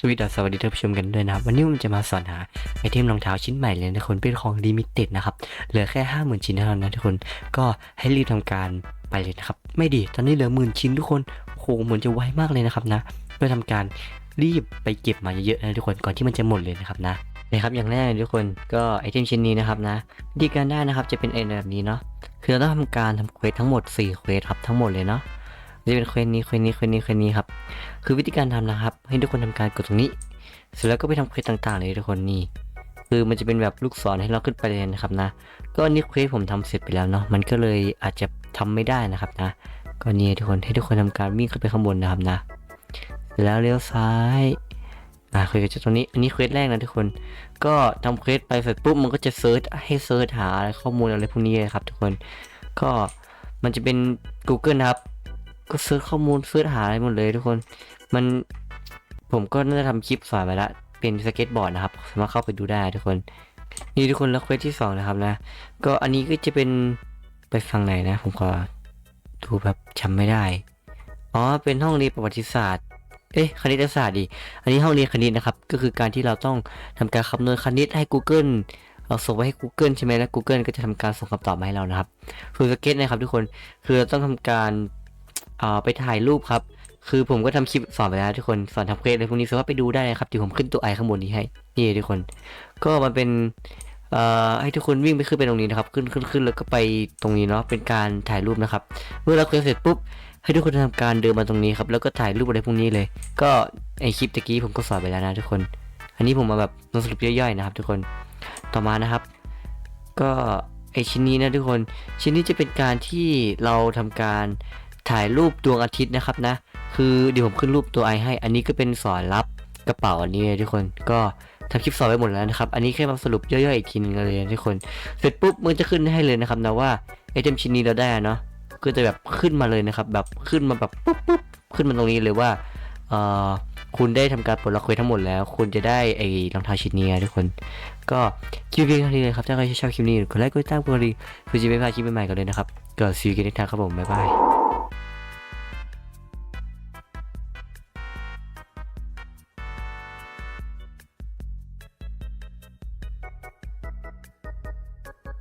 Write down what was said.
สวัสดีสวัสดีท่านผู้ชมกันด้วยนะครับ วันนี้ผมจะมาสอนหาไอเทมรองเท้าชิ้นใหม่เลยนะทุกคนเป็นของลิมิเต็ดนะครับ เหลือแค่ห้าหมื่นชิ้นเท่านั้นนะทุกคนก็ให้รีบทำการไปเลยนะครับ ไม่ดีตอนนี้เหลือหมื่นชิ้นทุกคนโหเหมือนจะไวมากเลยนะครับนะเพื่อทำการรีบไปเก็บมาเยอะๆนะทุกคนก่อนที่มันจะหมดเลยนะครับนะนะครับอย่างแรกเลยทุกคนก็ไอเทมชิ้นนี้นะครับนะวิธีการได้นะครับจะเป็นไอแบบนี้เนาะคือเราต้องทำการทำเควสทั้งหมด4เควสครับทั้งหมดเลยเนาะ จะเป็นเควสนี้เควสนี้เควสนี้เควสนี้ครับ คือวิธีการทำนะครับ ให้ทุกคนทำการกดตรงนี้ เสร็จแล้วก็ไปทำเควสต่างๆเลยทุกคนนี่ คือมันจะเป็นแบบลูกศรให้เราขึ้นไปเลยนะครับนะ ก็อันนี้เควสผมทำเสร็จไปแล้วเนาะ มันก็เลยอาจจะทำไม่ได้นะครับนะ ก็นี่ทุกคนให้ทุกคนทำการวิ่งขึ้นไปข้างบนนะครับนะเสร็จแล้วเลี้ยวซ้ายอ่าเควสจากตรงนี้ อันนี้เควสแรกนะทุกคน ก็ทำเควสไปเสร็จปุ๊บมันก็จะเซิร์ชให้เซิร์ชหาอะไรข้อมูลอะไรพวกนี้เลยครับทุกคน ก็มันจะเป็น Google นะครับ ก็เซิร์ชข้อมูลเซิร์ชหาอะไรหมดเลยทุกคน มันผมก็น่าจะทำคลิปสอนไปละเป็นสเก็ตบอร์ดนะครับ สามารถเข้าไปดูได้ทุกคน นี่ทุกคนแล้วเควสที่สองนะครับนะ ก็อันนี้ก็จะเป็นไปฝั่งไหนนะ ผมขอดูแบบจำไม่ได้ อ๋อ เป็นห้องเรียนประวัติศาสตร์ เอ๊ะ คณิตศาสตร์ดิ อันนี้ห้องเรียนคณิตนะครับ ก็คือการที่เราต้องทำการคำนวณคณิตให้ Google เราส่งไปให้ Google ใช่ไหมแล้ว Google ก็จะทำการส่งคำตอบมาให้เรานะครับส่วนสเก็ตนะครับทุกคน คือเราต้องทำการ อ่อไปถ่ายรูปครับ คือผมก็ทำคลิปสอนไปแล้วทุกคนสอนทำเควสอะไรพวกนี้สามารถไปดูได้นะครับเดี๋ยวผมขึ้นตัวไอข้างบนนี้ให้นี่ทุกคน ก็มันเป็นเอ่อให้ทุกคนวิ่งไปขึ้นไปตรงนี้นะครับ ขึ้นขึ้นขึ้นแล้วก็ไปตรงนี้เนาะเป็นการถ่ายรูปนะครับ เมื่อเราเคยเสร็จปุ๊บให้ทุกคนทำการเดินมาตรงนี้ครับแล้วก็ถ่ายรูปอะไรพวกนี้เลย ก็ไอคลิปตะกี้ผมก็สอนไปแล้วนะทุกคน อันนี้ผมมาแบบสรุปย่อยๆนะครับ ทุกคนต่อมานะครับ ก็ไอชิ้นนี้นะทุกคนชิ้นนี้จะเป็นการที่เราทำการ ถ่ายรูปดวงอาทิตย์นะครับนะ คือเดี๋ยวผมขึ้นรูปตัวไอให้ อันนี้ก็เป็นสอนรับกระเป๋าอันนี้ทุกคนก็ทำคลิปสอนไว้หมดแล้วนะครับ อันนี้แค่มาสรุปย่อยๆอีกทีนึงเลยทุกคน เสร็จปุ๊บมันจะขึ้นให้เลยนะครับนะว่าไอเทมชิ้นนี้เราได้เนาะ ก็จะแบบขึ้นมาเลยนะครับ แบบขึ้นมาแบบปุ๊บปุ๊บขึ้นมาตรงนี้เลยว่าเอ่อคุณได้ทำการปลดล็อกเควสทั้งหมดแล้ว คุณจะได้ไอรองเท้าชิ้นนี้ทุกคน ก็คลิปเพียงเท่านี้เลยครับ ถ้าใครชอบคลิปนี้กดไลค์กดติดตามกดระดิ่งเพื่อจะไม่พลาดคลิปใหม่ๆกันเลยนะครับก็ซีกันในทางครับผมบ๊ายบาย